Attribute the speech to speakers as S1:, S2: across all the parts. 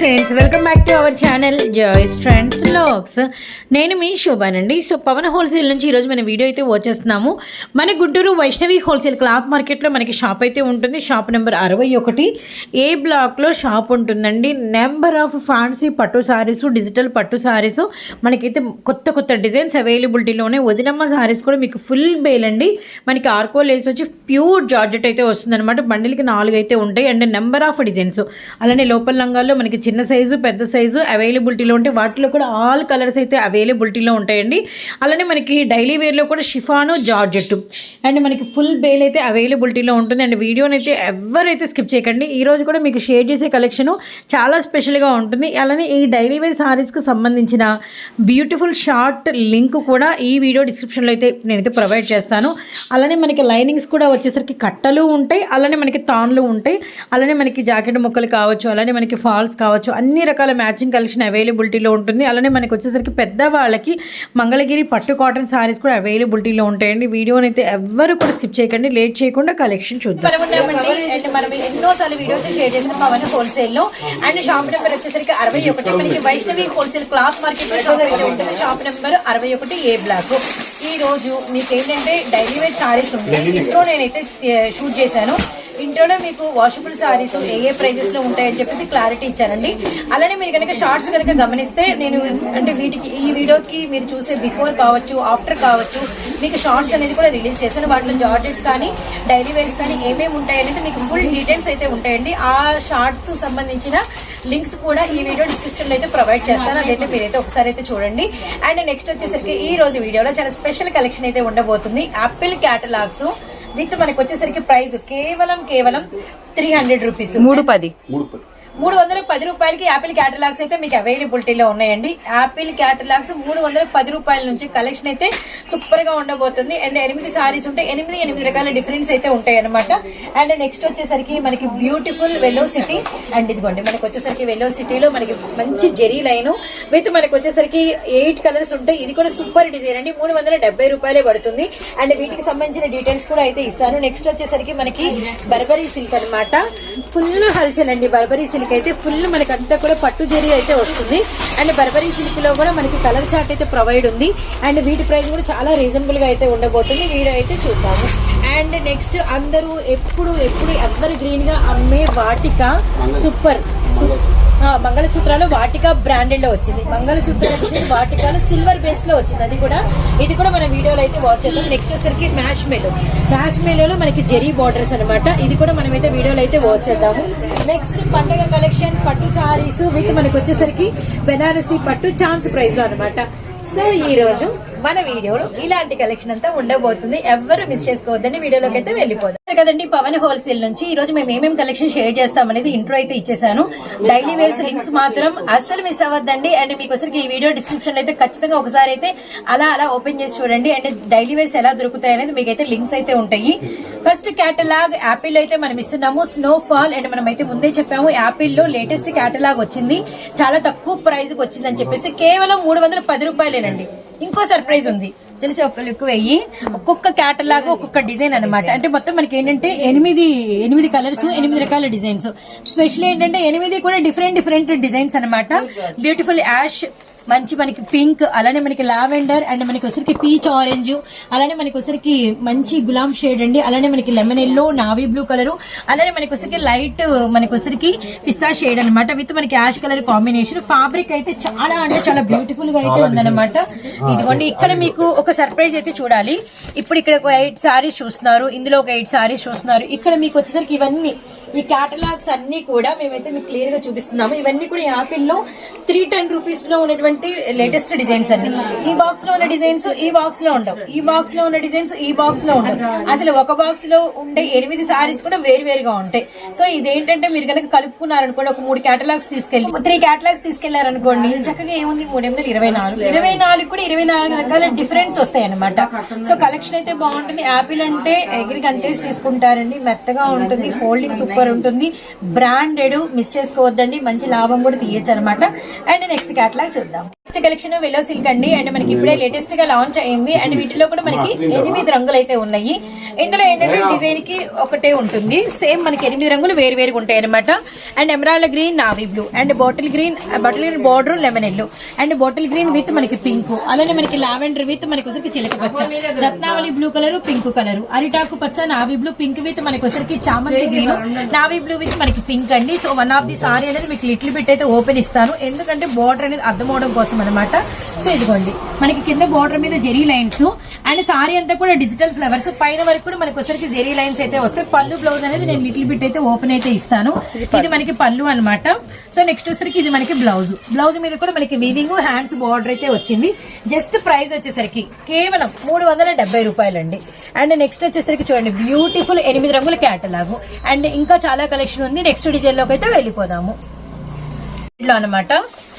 S1: Friends welcome back to our channel Joy's friends vlogs నేను మీ శోభానండి. సో పవన్ హోల్సేల్ నుంచి ఈరోజు మన వీడియో అయితే వచ్చేస్తున్నాము. మన గుంటూరు వైష్ణవి హోల్సేల్ క్లాత్ మార్కెట్లో మనకి షాప్ అయితే ఉంటుంది. షాప్ నెంబర్ అరవై ఒకటి. ఏ బ్లాక్లో షాప్ ఉంటుందండి? నెంబర్ ఆఫ్ ఫ్యాన్సీ పట్టు సారీస్ డిజిటల్ పట్టు సారీస్ మనకైతే కొత్త కొత్త డిజైన్స్ అవైలబిలిటీలోనే వదినమ్మ సారీస్ కూడా మీకు ఫుల్ బేల్ అండి. మనకి ఆర్కో లేస్ వచ్చి ప్యూర్ జార్జెట్ అయితే వస్తుందన్నమాట. బండిల్కి నాలుగు అయితే ఉంటాయి. అండ్ నెంబర్ ఆఫ్ డిజైన్స్ అలానే లోపల లంగాల్లో మనకి చిన్న సైజు పెద్ద సైజు అవైలబిలిటీలో ఉంటాయి వాటిలో కూడా ఆల్ కలర్స్ అయితే అవైలబిలిటీలో ఉంటాయండి. అలానే మనకి డైలీ వేర్లో కూడా షిఫాను జార్జెట్ అండ్ మనకి ఫుల్ బేల్ అయితే అవైలబిలిటీలో ఉంటుంది. అండ్ వీడియోని అయితే ఎవరైతే స్కిప్ చేయకండి ఈ రోజు కూడా మీకు షేర్ చేసే కలెక్షన్ చాలా స్పెషల్గా ఉంటుంది. అలానే ఈ డైలీ వేర్ సారీస్కి సంబంధించిన బ్యూటిఫుల్ షార్ట్ లింక్ కూడా ఈ వీడియో డిస్క్రిప్షన్లో అయితే నేనైతే ప్రొవైడ్ చేస్తాను. అలానే మనకి లైనింగ్స్ కూడా వచ్చేసరికి కట్టలు ఉంటాయి. అలానే మనకి తాన్లు ఉంటాయి. అలానే మనకి జాకెట్ ముక్కలు కావచ్చు అలానే మనకి ఫాల్స్ కావచ్చు అన్ని రకాల మ్యాచింగ్ కలెక్షన్ అవైలబిలిటీలో ఉంటుంది. అలానే మనకి వచ్చేసరికి పెద్ద వాళ్ళకి మంగళగిరి పట్టు కాటన్ సారీస్ కూడా అవైలబిలిటీలో ఉంటాయండి. వీడియోని అయితే ఎవ్వరు కూడా స్కిప్ చేయకండి లేట్ చేయకుండా కలెక్షన్ చూద్దాం.
S2: అండ్ మనం వీడియోస్ షేర్ చేసిన పవన్ హోల్సేల్లో అండ్ షాప్ నెంబర్ వచ్చేసరికి అరవై ఒకటి. మనకి వైష్ణవి హోల్సేల్ క్లాత్ మార్కెట్ ఉంటుంది. షాప్ నెంబర్ అరవై ఒకటి ఏ బ్లాక్. ఈ రోజు మీకు ఏంటంటే డైలీ వేర్ సారీస్ ఉంటాయి ఇంట్లో నేనైతే షూట్ చేశాను. ఇంట్లోనే మీకు వాషబుల్ సారీస్ ఏ ఏ ప్రైజెస్లో ఉంటాయని చెప్పేసి క్లారిటీ ఇచ్చానండి. అలానే మీరు కనుక షార్ట్స్ కనుక గమనిస్తే నేను అంటే వీటికి ఈ వీడియోకి మీరు చూసే బిఫోర్ కావచ్చు ఆఫ్టర్ కావచ్చు మీకు షార్ట్స్ అనేది కూడా రిలీజ్ చేశాను. వాటిలో జార్జెట్స్ కానీ డైలీ వేర్స్ కానీ ఏమేమి ఉంటాయి అనేది మీకు ఫుల్ డీటెయిల్స్ అయితే ఉంటాయండి. ఆ షార్ట్స్ సంబంధించిన లింక్స్ కూడా ఈ వీడియో డిస్క్రిప్షన్లో అయితే ప్రొవైడ్ చేస్తాను. అదైతే మీరైతే ఒకసారి అయితే చూడండి. అండ్ నెక్స్ట్ వచ్చేసరికి ఈ రోజు వీడియోలో చాలా స్పెషల్ కలెక్షన్ అయితే ఉండబోతుంది. యాపిల్ క్యాటలాగ్స్ విత్ మనకి వచ్చేసరికి ప్రైస్ కేవలం కేవలం త్రీ హండ్రెడ్ రూపీస్
S3: మూడు పది.
S2: మూడు మూడు వందల పది రూపాయలకి యాపిల్ క్యాటలాగ్స్ అయితే మీకు అవైలబిలిటీలో ఉన్నాయండి. యాపిల్ క్యాటలాగ్స్ మూడు వందల పది రూపాయల నుంచి కలెక్షన్ అయితే సూపర్గా ఉండబోతుంది. అండ్ ఎనిమిది సారీస్ ఉంటాయి ఎనిమిది ఎనిమిది రకాల డిఫరెన్స్ అయితే ఉంటాయి అనమాట అండ్ నెక్స్ట్ వచ్చేసరికి మనకి బ్యూటిఫుల్ వెల్లో సిటీ అండ్ ఇదిగోండి మనకి వచ్చేసరికి వెల్లో సిటీలో మనకి మంచి జెరీ లైన్. విత్ మనకి వచ్చేసరికి ఎయిట్ కలర్స్ ఉంటాయి ఇది కూడా సూపర్ డిజైన్ అండి. మూడు వందల డెబ్బై రూపాయలే పడుతుంది. అండ్ వీటికి సంబంధించిన డీటెయిల్స్ కూడా అయితే ఇస్తాను. నెక్స్ట్ వచ్చేసరికి మనకి బర్బరీ సిల్క్ అన్నమాట. ఫుల్ హల్చల్ అండి బర్బరీ సిల్క్. అయితే ఫుల్ మనకి అంతా కూడా పట్టు జరీ అయితే వస్తుంది. అండ్ బర్బరీ సిల్క్లో కూడా మనకి కలర్ చార్ట్ అయితే ప్రొవైడ్ ఉంది. అండ్ వీటి ప్రైస్ కూడా చాలా రీజనబుల్గా అయితే ఉండబోతుంది. వీడియో అయితే చూద్దాము. అండ్ నెక్స్ట్ అందరూ ఎప్పుడు ఎప్పుడు ఎవరి గ్రీన్గా అమ్మే వాటిక. సూపర్. మంగళసూత్రాలు వాటికా బ్రాండెడ్లో వచ్చింది. మంగళసూత్రాలు డిజైన్ వాటికాలో సిల్వర్ బేస్లో వచ్చింది. అది కూడా ఇది కూడా మన వీడియోలో అయితే వాచ్ చేద్దాం నెక్స్ట్ వచ్చేసరికి మ్యాష్ మెలో. మ్యాష్ మెలోలో మనకి జెరీ బార్డర్స్ అనమాట ఇది కూడా మనం అయితే వీడియోలో అయితే వాచ్ చేద్దాము. నెక్స్ట్ పండగ కలెక్షన్ పట్టు సారీస్ విత్ మనకి వచ్చేసరికి బెనారసీ పట్టు ఛాన్స్ ప్రైస్లో అనమాట సో ఈ రోజు మన వీడియోలో ఇలాంటి కలెక్షన్ అంతా ఉండబోతుంది. ఎవరు మిస్ చేసుకోవద్దండి. వీడియోలోకి అయితే వెళ్ళిపోతుంది కదండి పవన్ హోల్సేల్ నుంచి ఈ రోజు మేము ఏమేమి కలెక్షన్ షేర్ చేస్తాం అనేది ఇంట్రో అయితే ఇచ్చేసాను. డైలీ వేర్స్ లింక్స్ మాత్రం అస్సలు మిస్ అవ్వద్దండి. అండ్ మీకు అసలు ఈ వీడియో డిస్క్రిప్షన్ అయితే ఖచ్చితంగా ఒకసారి అయితే అలా అలా ఓపెన్ చేసి చూడండి. అండ్ డైలీ వేర్స్ ఎలా దొరుకుతాయి అనేది మీకు అయితే లింక్స్ అయితే ఉంటాయి. ఫస్ట్ కేటలాగ్ యాపిల్ అయితే మనం ఇస్తున్నాము. స్నో ఫాల్ అండ్ మనం అయితే ముందే చెప్పాము యాపిల్లో లేటెస్ట్ కేటలాగ్ వచ్చింది. చాలా తక్కువ ప్రైస్కి వచ్చిందని చెప్పేసి కేవలం మూడు వందల పది రూపాయలేనండి. ఇంకో సర్ప్రైజ్ ఉంది. తెలిసి ఒక లుక్ వెయ్యి ఒక్కొక్క క్యాటలాగ్ ఒక్కొక్క డిజైన్ అన్నమాట. అంటే మొత్తం మనకి ఏంటంటే ఎనిమిది ఎనిమిది కలర్స్ ఎనిమిది రకాల డిజైన్స్ స్పెషల్ ఏంటంటే ఎనిమిది కూడా డిఫరెంట్ డిఫరెంట్ డిజైన్స్ అనమాట బ్యూటిఫుల్ యాష్ మంచి మనకి పింక్ అలానే మనకి లావెండర్ అండ్ మనకి వచ్చరికి పీచ్ ఆరెంజ్ అలానే మనకి వచ్చరికి మంచి గులాం షేడ్ అండి. అలానే మనకి lemon yellow navy blue colour అలానే మనకి వచ్చరికి లైట్ మనకి వచ్చరికి పిస్తా షేడ్ అన్నమాట. విత్ మనకి యాష్ కలర్ కాంబినేషన్. ఫ్యాబ్రిక్ అయితే చాలా అంటే చాలా బ్యూటిఫుల్గా అయితే ఉందన్నమాట. ఇదిగోండి ఇక్కడ మీకు ఒక సర్ప్రైజ్ అయితే చూడాలి. ఇప్పుడు ఇక్కడ ఒక ఎయిట్ సారీస్ చూస్తున్నారు. ఇందులో ఒక ఎయిట్ సారీస్ చూస్తున్నారు. ఇక్కడ మీకు వచ్చేసరికి ఇవన్నీ ఈ కేటలాగ్స్ అన్ని కూడా మేమైతే మీకు క్లియర్గా చూపిస్తున్నాము. ఇవన్నీ కూడా యాపిల్లో త్రీ టెన్ రూపీస్లో ఉన్నటువంటి లేటెస్ట్ డిజైన్స్ అండి. ఈ బాక్స్లో ఉన్న డిజైన్స్ ఈ బాక్స్లో ఉండవు. ఈ బాక్స్లో ఉన్న డిజైన్స్ ఈ బాక్స్లో ఉండవు. అసలు ఒక బాక్స్లో ఉండే ఎనిమిది సారీస్ కూడా వేరు వేరుగా ఉంటాయి. సో ఇదేంటంటే మీరు కనుక కలుపుకున్నారనుకోండి ఒక మూడు కేటలాగ్స్ తీసుకెళ్ళి త్రీ కేటలాగ్స్ తీసుకెళ్ళారనుకోండి చక్కగా ఏముంది? మూడు ఎనిమిది ఇరవై నాలుగు. ఇరవై నాలుగు కూడా ఇరవై నాలుగు రకాల డిఫరెన్స్ వస్తాయి అనమాట సో కలెక్షన్ అయితే బాగుంటుంది. యాపిల్ అంటే ఎగిరి కంటేసి తీసుకుంటారండి. మెత్తగా ఉంటుంది. ఫోల్డింగ్ సూపర్ సూపర్ ఉంటుంది. బ్రాండెడ్ మిస్ చేసుకోవద్దండి. మంచి లాభం కూడా తీయచ్చు అనమాట అండ్ నెక్స్ట్ క్యాటలాగ్ చూద్దాం. నెక్స్ట్ కలెక్షన్ వెలో సిల్క్ అండి. అండ్ మనకి ఇప్పుడే లేటెస్ట్గా లాంచ్ అయింది. అండ్ వీటిలో కూడా మనకి ఎనిమిది రంగులు అయితే ఉన్నాయి. ఇందులో ఏంటంటే డిజైన్కి ఒకటే ఉంటుంది. సేమ్ మనకి ఎనిమిది రంగులు వేరు వేరుగా ఉంటాయి అనమాట and emerald green navy blue and bottle green bottle green border lemon yellow and bottle green with మనకి పింక్ అలానే మనకి లావెండర్ విత్ మనకి వచ్చరికి చిలక పచ్చ. రత్నావళి బ్లూ కలర్ పింక్ కలర్ అరిటాకు పచ్చ నావీ బ్లూ పింక్ విత్ మనకి వచ్చరికి చామంతి గ్రీన్ నావీ బ్లూ విత్ మనకి పింక్ అండి. So one of the sari అనేది మీకు లిటిల్ బిట్ అయితే ఓపెన్ ఇస్తాను. ఎందుకంటే బార్డర్ అనేది అర్థం అవడం కోసం అనమాట సో ఇదిగోండి. మనకి కింద బోర్డర్ మీద జెరీ లైన్స్ అండ్ సారీ అంతా కూడా డిజిటల్ ఫ్లవర్స్ పైన వరకు కూడా మనకి వచ్చరికి జెరీ లైన్స్ అయితే వస్తాయి. పళ్ళు బ్లౌజ్ అనేది నేను లిటిల్ బిట్ అయితే ఓపెన్ అయితే ఇస్తాను. ఇది మనకి పళ్ళు అన్నమాట. సో నెక్స్ట్ వచ్చరికి ఇది మనకి బ్లౌజ్ బ్లౌజ్ మీద కూడా మనకి వీవింగ్ హ్యాండ్స్ బార్డర్ అయితే వచ్చింది. జస్ట్ ప్రైస్ వచ్చేసరికి కేవలం మూడు వందల డెబ్బై రూపాయలండి. అండ్ నెక్స్ట్ వచ్చేసరికి చూడండి బ్యూటిఫుల్ ఎనిమిది రంగుల క్యాటలాగ్ అండ్ ఇంకా చాలా కలెక్షన్ ఉంది. నెక్స్ట్ డిజైన్లోకి అయితే వెళ్ళిపోదాము. లో అనమాట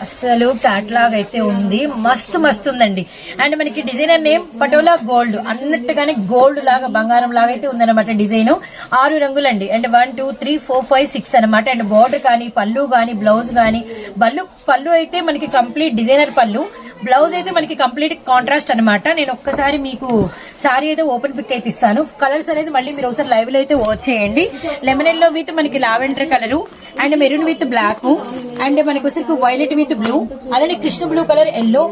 S2: అసలు క్యాట్లాగ్ అయితే ఉంది. మస్తు మస్తు ఉందండి. అండ్ మనకి డిజైనర్ నేమ్ పటోలా గోల్డ్ అన్నట్టుగానే గోల్డ్ లాగా బంగారం లాగా అయితే ఉందన్నమాట డిజైన్ ఆరు రంగులండి. And one two three four five six అనమాట అండ్ బార్డర్ కానీ పళ్ళు కానీ బ్లౌజ్ కానీ బల్లు పళ్ళు అయితే మనకి కంప్లీట్ డిజైనర్ పళ్ళు. బ్లౌజ్ అయితే మనకి కంప్లీట్ కాంట్రాస్ట్ అనమాట నేను ఒక్కసారి మీకు సారీ అయితే ఓపెన్ పిక్ అయితే ఇస్తాను. కలర్స్ అనేది మళ్ళీ మీరు ఒకసారి లైవ్లో అయితే వచ్చేయండి లెమన్ ఎల్లో విత్ మనకి lavender colour and maroon with black and మనకి వచ్చరికి వైలెట్ విత్ బ్లూ అలానే Krishna blue colour yellow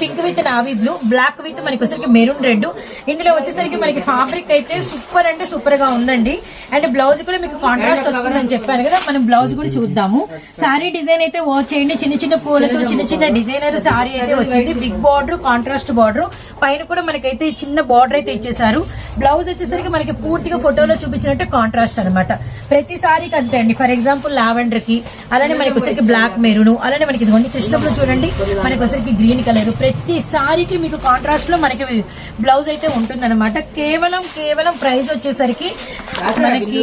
S2: pink with navy blue black with మనకి వచ్చరికి మెరూన్ రెడ్ ఇందులో వచ్చేసరికి మనకి ఫ్యాబ్రిక్ అయితే సూపర్ అంటే సూపర్గా ఉందండి. అండ్ బ్లౌజ్ కూడా మీకు కాంట్రాస్ట్ వస్తుందని చెప్పాను కదా మనం బ్లౌజ్ కూడా చూద్దాము. సారీ డిజైన్ అయితే వాచ్ చేయండి. చిన్న చిన్న పూలతో చిన్న చిన్న డిజైనర్ సారీ అయితే వచ్చింది. బిగ్ బార్డర్ కాంట్రాస్ట్ బార్డర్ పైన కూడా మనకైతే చిన్న బార్డర్ అయితే ఇచ్చేసారు బ్లౌజ్ వచ్చేసరికి మనకి పూర్తిగా ఫోటోలో చూపించినట్టు కాంట్రాస్ట్ అనమాట ప్రతి సారీకి అంతే అండి. ఫర్ ఎగ్జాంపుల్ లావెండర్కి అలానే మనకి బ్లాక్ మెరూన్. అలానే మనకి ఇదిగోండి కృష్ణపులు చూడండి మనకి వచ్చరికి గ్రీన్ కలర్ ప్రతి సారీకి మీకు కాంట్రాస్ట్లో మనకి బ్లౌజ్ అయితే ఉంటుందన్నమాట. కేవలం కేవలం ప్రైస్ వచ్చేసరికి మనకి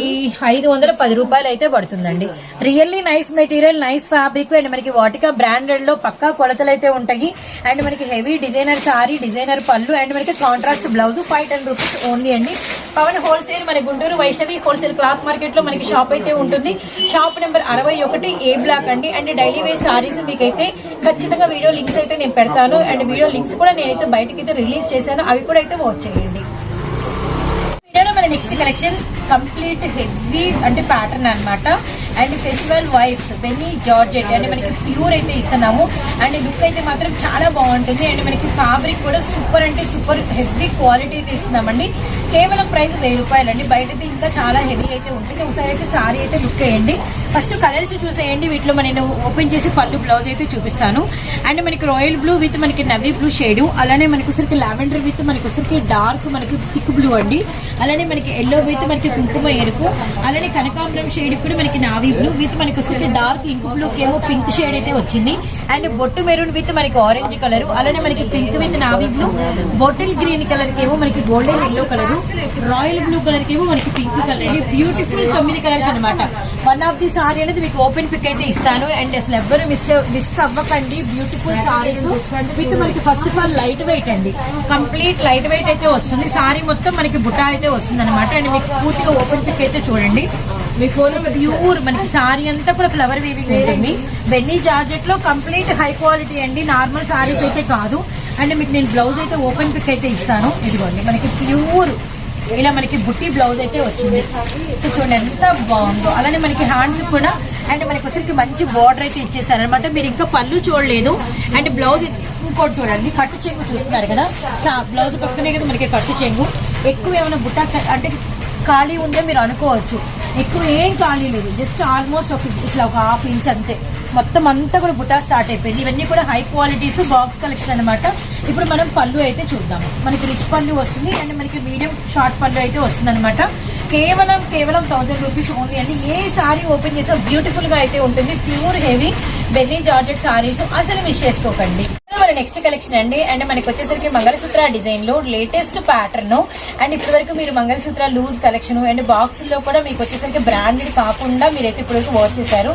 S2: ఐదు వందల పది రూపాయలు అయితే పడుతుందండి. Really nice material nice fabric and మనకి వాటికా బ్రాండెడ్లో పక్కా కొలతలు అయితే ఉంటాయి. అండ్ మనకి heavy designer sari designer pallu. And మనకి contrast blouse five ten rupees only అండి. పవన్ హోల్సేల్ మన గుంటూరు వైష్ణవి హోల్సేల్ క్లాత్ మార్కెట్లో మనకి షాప్ అయితే ఉంటుంది. షాప్ నెంబర్ అరవై ఒకటి ఏ బ్లాక్ అండి. అండ్ డైలీ వేర్ సారీస్ మీకైతే ఖచ్చితంగా వీడియో లింక్స్ అయితే నేను పెడతాను. అండ్ వీడియో లింక్స్ కూడా నేనైతే బయటకి అయితే రిలీజ్ చేశాను. అవి కూడా అయితే వాచ్ చేయండి. వీడియోలో మన నెక్స్ట్ కలెక్షన్ కంప్లీట్ హెవీ అంటే ప్యాటర్న్ అనమాట అండ్ ఫెస్టివల్ వైబ్స్ బెన్నీ జార్జెట్ అంటే మనకి ప్యూర్ అయితే ఇస్తున్నాము. అండ్ లుక్ అయితే మాత్రం చాలా బాగుంటుంది. అండ్ మనకి ఫ్యాబ్రిక్ కూడా సూపర్ అంటే సూపర్ హెవీ క్వాలిటీ అయితే ఇస్తున్నామండి. కేవలం ప్రైస్ వెయ్యి రూపాయలు అండి. బయట ఇంకా చాలా హెవీ అయితే ఉంటుంది. ఒకసారి అయితే సారీ అయితే లుక్ వేయండి. ఫస్ట్ కలర్స్ చూసేయండి. వీటిలో నేను ఓపెన్ చేసి పళ్ళు బ్లౌజ్ అయితే చూపిస్తాను. అండ్ మనకి రాయల్ బ్లూ విత్ మనకి నవీ బ్లూ షేడ్. అలానే మనకి వచ్చరికి లావెండర్ విత్ మనకి వచ్చరికి డార్క్ మనకి థిక్ బ్లూ అండి. అలానే మనకి ఎల్లో విత్ మనకి కుంకుమ ఎరుపు. అలానే కనకాంబరం షేడ్ కూడా మనకి నావీ బ్లూ విత్ మనకి వచ్చరికి డార్క్ ఇంక్ బ్లూ కేమో పింక్ షేడ్ అయితే వచ్చింది. అండ్ బొట్టు మెరూన్ విత్ మనకి ఆరెంజ్ కలర్ అలానే మనకి pink with navy blue. Bottle green colour కేమో మనకి golden yellow colour royal blue colour కేమో మనకి పింక్ కలర్. బ్యూటిఫుల్ తొమ్మిది కలర్స్ అనమాట వన్ ఆఫ్ ది సారీ అనేది మీకు ఓపెన్ పిక్ అయితే ఇస్తాను. అండ్ అసలు ఎవ్వరు మిస్ మిస్ అవ్వకండి. బ్యూటిఫుల్ సారీస్ విత్ మనకి first of all light weight అండి. కంప్లీట్ లైట్ వెయిట్ అయితే వస్తుంది. సారీ మొత్తం మనకి బుట్ట అయితే వస్తుంది అనమాట అండ్ మీకు పూర్తిగా ఓపెన్ పిక్ అయితే చూడండి. ప్యూర్ మనకి సారీ అంతా కూడా ఫ్లవర్ వీవింగ్ ఉంటుంది. బెన్నీ జార్జెట్లో కంప్లీట్ హై క్వాలిటీ అండి. నార్మల్ సారీస్ అయితే కాదు. అండ్ మీకు నేను బ్లౌజ్ అయితే ఓపెన్ పిక్ అయితే ఇస్తాను. ఇదిగోండి మనకి ప్యూర్ ఇలా మనకి బుట్టి బ్లౌజ్ అయితే వచ్చింది. సో చూడండి ఎంత బాగుందో. అలానే మనకి హ్యాండ్స్ కూడా. అండ్ మనకి వచ్చరికి మంచి బార్డర్ అయితే ఇచ్చేసారు అనమాట మీరు ఇంకా పళ్ళు చూడలేదు. అండ్ బ్లౌజ్ ఇంకోటి చూడండి. కట్టు చెంగు చూస్తున్నారు కదా. బ్లౌజ్ పక్కనే కదా మనకి కట్టు చెంగు. ఎక్కువ ఏమైనా బుట్ట అంటే ఖాళీ ఉంటే మీరు అనుకోవచ్చు. ఎక్కువ ఏం ఖాళీ లేదు. జస్ట్ ఆల్మోస్ట్ ఒక ఇట్లా ఒక హాఫ్ ఇంచ్ అంతే. మొత్తం అంతా కూడా బుటా స్టార్ట్ అయిపోయింది. ఇవన్నీ కూడా హై క్వాలిటీస్ బాక్స్ కలెక్షన్ అనమాట ఇప్పుడు మనం పళ్ళు అయితే చూద్దాం. మనకి రిచ్ పళ్ళు వస్తుంది. అండ్ మనకి మీడియం షార్ట్ పళ్ళు అయితే వస్తుంది అనమాట కేవలం కేవలం థౌసండ్ రూపీస్ ఓన్లీ అండి. ఏ సారీ ఓపెన్ చేసినా బ్యూటిఫుల్గా అయితే ఉంటుంది. ప్యూర్ హెవీ బెన్నీ జార్జెట్ సారీస్ అసలు మిస్ చేసుకోకండి. మన నెక్స్ట్ కలెక్షన్ అండి. అండ్ మనకి వచ్చేసరికి మంగళసూత్ర డిజైన్లో లేటెస్ట్ ప్యాటర్న్ అండ్ ఇప్పటి వరకు మీరు మంగళసూత్ర లూజ్ కలెక్షన్ అండ్ బాక్స్లో కూడా మీకు వచ్చేసరికి బ్రాండెడ్ కాకుండా మీరైతే ఇప్పటివరకు వర్క్ వాచ్ చేశారు.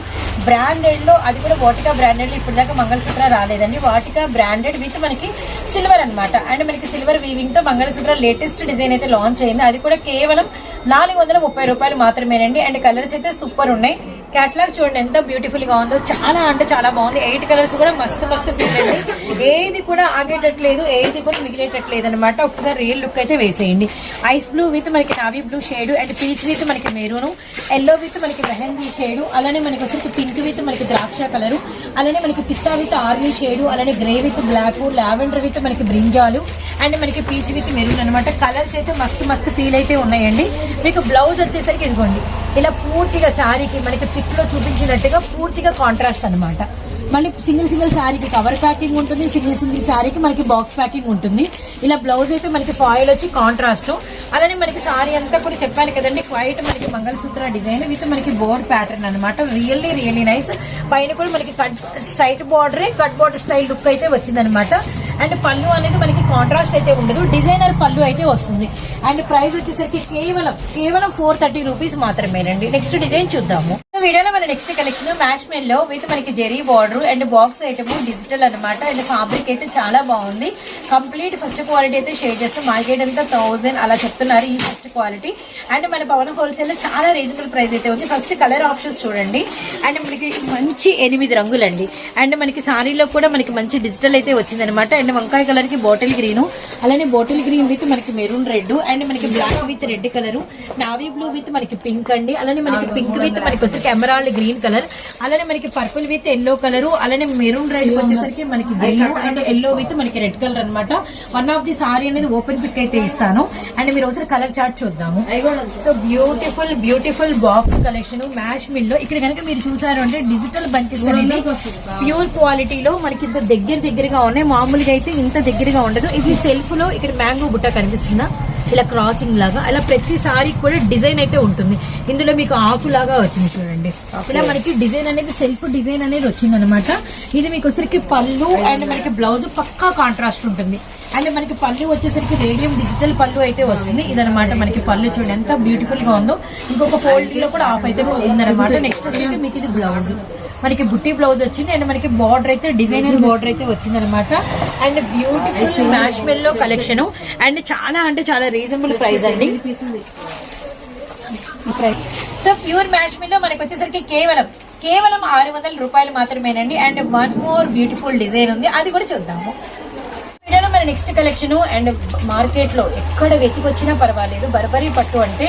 S2: బ్రాండెడ్లో అది కూడా వాటికా బ్రాండెడ్లో ఇప్పుడు దాకా మంగళసూత్ర రాలేదండి. వాటికా బ్రాండెడ్ విత్ మనకి సిల్వర్ అన్నమాట. అండ్ మనకి సిల్వర్ వీవింగ్తో మంగళసూత్ర లేటెస్ట్ డిజైన్ అయితే లాంచ్ అయింది. అది కూడా కేవలం నాలుగు వందల ముప్పై రూపాయలు మాత్రమేనండి. అండ్ కలర్స్ అయితే సూపర్ ఉన్నాయి. క్యాట్లాగ్ చూడండి ఎంత బ్యూటిఫుల్గా ఉందో. చాలా అంటే చాలా బాగుంది. ఎయిట్ కలర్స్ కూడా మస్తు మస్తు ఫీల్ అండి. ఏది కూడా ఆగేటట్లేదు ఏది కూడా మిగిలేటట్లేదు అనమాట ఒకసారి రియల్ లుక్ అయితే వేసేయండి. ఐస్ బ్లూ విత్ మనకి navy blue shade and peach with మనకి మెరూన్ ఎల్లో విత్ మనకి మెహందీ షేడ్ అలానే మనకి వచ్చరికి పింక్ విత్ మనకి ద్రాక్ష కలర్ అలానే మనకి పిస్తా విత్ ఆర్మీ షేడ్ అలానే grey with black lavender with మనకి బ్రింజాలు అండ్ మనకి పీచ్ విత్ మెరూన్ అనమాట కలర్స్ అయితే మస్తు మస్తు ఫీల్ అయితే ఉన్నాయండి. మీకు బ్లౌజ్ వచ్చేసరికి ఇదిగోండి. ఇలా పూర్తిగా శారీకి మనకి పిక్లో చూపించినట్టుగా పూర్తిగా కాంట్రాస్ట్ అనమాట మళ్ళీ సింగిల్ సింగిల్ శారీకి కవర్ ప్యాకింగ్ ఉంటుంది సింగిల్ సింగిల్ శారీకి మనకి బాక్స్ ప్యాకింగ్ ఉంటుంది. ఇలా బ్లౌజ్ అయితే మనకి ఫాయిల్ వచ్చి కాంట్రాస్ట్ అలానే మనకి శారీ అంతా కూడా చెప్పాను కదండి క్వైట్ మనకి మంగళసూత్ర డిజైన్ విత్ మనకి బోర్డ్ ప్యాటర్న్ అనమాట రియల్లీ రియల్లీ నైస్ పైన కూడా మనకి కట్ స్ట్రైట్ బార్డరే కట్ బార్డర్ స్టైల్ లుక్ అయితే వచ్చిందనమాట అండ్ పళ్ళు అనేది మనకి కాంట్రాస్ట్ అయితే ఉండదు డిజైనర్ పళ్ళు అయితే వస్తుంది. అండ్ ప్రైస్ వచ్చేసరికి కేవలం కేవలం ఫోర్ థర్టీ రూపీస్ మాత్రమేనండి. నెక్స్ట్ డిజైన్ చూద్దాము. వీడియోలో మన next collection marshmallow with మనకి zari border and box item digital అన్నమాట. అండ్ ఫ్యాబ్రిక్ అయితే చాలా బాగుంది. కంప్లీట్ ఫస్ట్ క్వాలిటీ అయితే షేర్ చేస్తాం మార్కెట్ అంతా థౌసండ్ అలా చెప్తున్నారు ఈ ఫస్ట్ క్వాలిటీ అండ్ మన పవన్ హోల్సేల్లో చాలా రీజనబుల్ ప్రైస్ అయితే ఉంది. ఫస్ట్ కలర్ ఆప్షన్స్ చూడండి. అండ్ మనకి మంచి ఎనిమిది రంగులండి. అండ్ మనకి సారీలో కూడా మనకి మంచి డిజిటల్ అయితే వచ్చింది అనమాట అండ్ వంకాయ కలర్కి బాటిల్ గ్రీన్ అలానే బాటిల్ గ్రీన్ విత్ మనకి మెరూన్ రెడ్ అండ్ మనకి black with red colour navy blue with మనకి పింక్ అండి. అలానే మనకి పింక్ విత్ మనకి ఎమరాల్డ్ గ్రీన్ కలర్. అలానే మనకి పర్పుల్ విత్ ఎల్లో కలర్. అలానే మెరూన్ రెడ్ వచ్చేసరికి మనకి ఎల్లో అండ్ ఎల్లో విత్ మనకి రెడ్ కలర్ అన్నమాట. వన్ ఆఫ్ ది సారీ అనేది ఓపెన్ పిక్ అయితే ఇస్తాను. అండ్ మీరు ఒకసారి కలర్ చార్ట్ చూద్దాము. So beautiful beautiful box collection marshmallow. ఇక్కడ కనుక మీరు చూసారు అంటే డిజిటల్ బంచెస్ అనేది ప్యూర్ క్వాలిటీలో మనకి ఇంత దగ్గర దగ్గరగా ఉన్నాయి. మామూలుగా అయితే ఇంత దగ్గరగా ఉండదు. ఇది సెల్ఫ్లో ఇక్కడ మ్యాంగో బుట్ట కనిపిస్తుందా? ఇలా క్రాసింగ్ లాగా అలా ప్రతి సారీ కూడా డిజైన్ అయితే ఉంటుంది. ఇందులో మీకు ఆకు లాగా వచ్చింది చూడండి. ఇలా మనకి డిజైన్ అనేది సెల్ఫ్ డిజైన్ అనేది వచ్చింది అనమాట ఇది మీకు వచ్చరికి పళ్ళు అండ్ మనకి బ్లౌజ్ పక్కా కాంట్రాస్ట్ ఉంటుంది. అండ్ మనకి పళ్ళు వచ్చేసరికి రేడియం డిజిటల్ పళ్ళు అయితే వస్తుంది. ఇదనమాట మనకి పళ్ళు చూడండి ఎంత బ్యూటిఫుల్గా ఉందో. ఇంకొక ఫోల్డ్లో కూడా ఆఫ్ అయితే ఉందన్నమాట. నెక్స్ట్ వచ్చేసి మీకు ఇది బ్లౌజ్ మనకి బుట్టి బ్లౌజ్ వచ్చింది అండ్ మనకి బార్డర్ అయితే డిజైనర్ బార్డర్ అయితే వచ్చింది అనమాట and beautiful marshmallow collection and చాలా అంటే చాలా రీజనబుల్ ప్రైస్ అండి. సో ప్యూర్ మ్యాష్ మిల్లో మనకి వచ్చేసరికి కేవలం కేవలం ఆరు వందల రూపాయలు మాత్రమేనండి. And one more beautiful design ఉంది. అది కూడా చూద్దాము. నెక్స్ట్ కలెక్షన్ అండ్ మార్కెట్లో ఎక్కడ వెతికొచ్చినా పర్వాలేదు. బర్బరీ పట్టు అంటే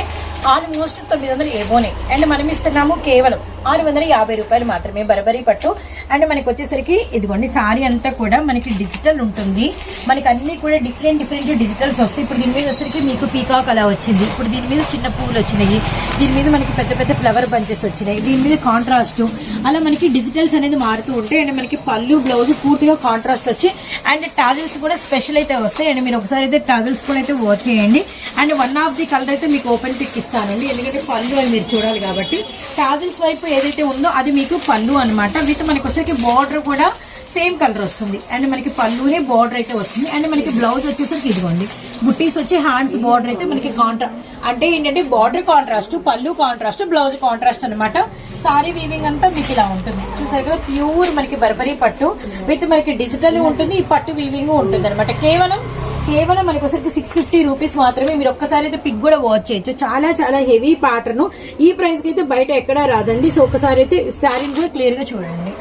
S2: ఆల్మోస్ట్ తొమ్మిది వందలు ఏబోనే అండ్ మనం ఇస్తున్నాము కేవలం ఆరు వందల యాభై రూపాయలు మాత్రమే బర్బరీ పట్టు. అండ్ మనకి వచ్చేసరికి ఇదిగోండి సారీ అంతా కూడా మనకి డిజిటల్ ఉంటుంది. మనకి అన్ని కూడా డిఫరెంట్ డిఫరెంట్ డిజిటల్స్ వస్తాయి. ఇప్పుడు దీని మీద వచ్చేసరికి మీకు పీకాక్ అలా వచ్చింది. ఇప్పుడు దీని మీద చిన్న పువ్వులు వచ్చినాయి. దీని మీద మనకి పెద్ద పెద్ద ఫ్లవర్ బంచెస్ వచ్చినాయి. దీని మీద కాంట్రాస్ట్ అలా మనకి డిజిటల్స్ అనేది మారుతూ ఉంటాయి. అండ్ మనకి పళ్ళు బ్లౌజ్ పూర్తిగా కాంట్రాస్ట్ వచ్చి అండ్ టాజిల్స్ కూడా స్పెషల్ అయితే వస్తాయి. అండ్ మీరు ఒకసారి అయితే టాజిల్స్ కూడా అయితే వాచ్ చేయండి. And one of the colour అయితే మీకు ఓపెన్ పిక్ ఇస్తానండి. ఎందుకంటే పళ్ళు అని మీరు చూడాలి కాబట్టి. టాజిల్స్ వైపు ఏదైతే ఉందో అది మీకు పళ్ళు అనమాట విత్ మనకి వచ్చేసరికి బార్డర్ కూడా సేమ్ కలర్ వస్తుంది. అండ్ మనకి పళ్ళునే బార్డర్ అయితే వస్తుంది. అండ్ మనకి బ్లౌజ్ వచ్చేసరికి ఇదిగోండి. బుట్టీస్ వచ్చి హ్యాండ్స్ బార్డర్ అయితే మనకి కాంట్రా అంటే ఏంటంటే border contrast pallu contrast blouse contrast అనమాట సారీ వీవింగ్ అంతా మీకు ఇలా ఉంటుంది. చూసారు కదా? ప్యూర్ మనకి బర్బరీ పట్టు. విత్ మనకి డిజిటల్ ఉంటుంది. ఈ పట్టు వీవింగ్ ఉంటుంది అనమాట కేవలం కేవలం మనకి ఒకసారికి సిక్స్ ఫిఫ్టీ రూపీస్ మాత్రమే మీరు ఒక్కసారి అయితే పిక్ కూడా వాచ్ చేయొచ్చు. చాలా చాలా హెవీ ప్యాటర్న్ ఈ ప్రైస్కి అయితే బయట ఎక్కడా రాదండి. సో ఒకసారి అయితే శారీని కూడా క్లియర్గా చూడండి.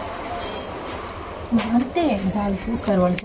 S2: మారితే చాలా చూస్తారు వాళ్ళు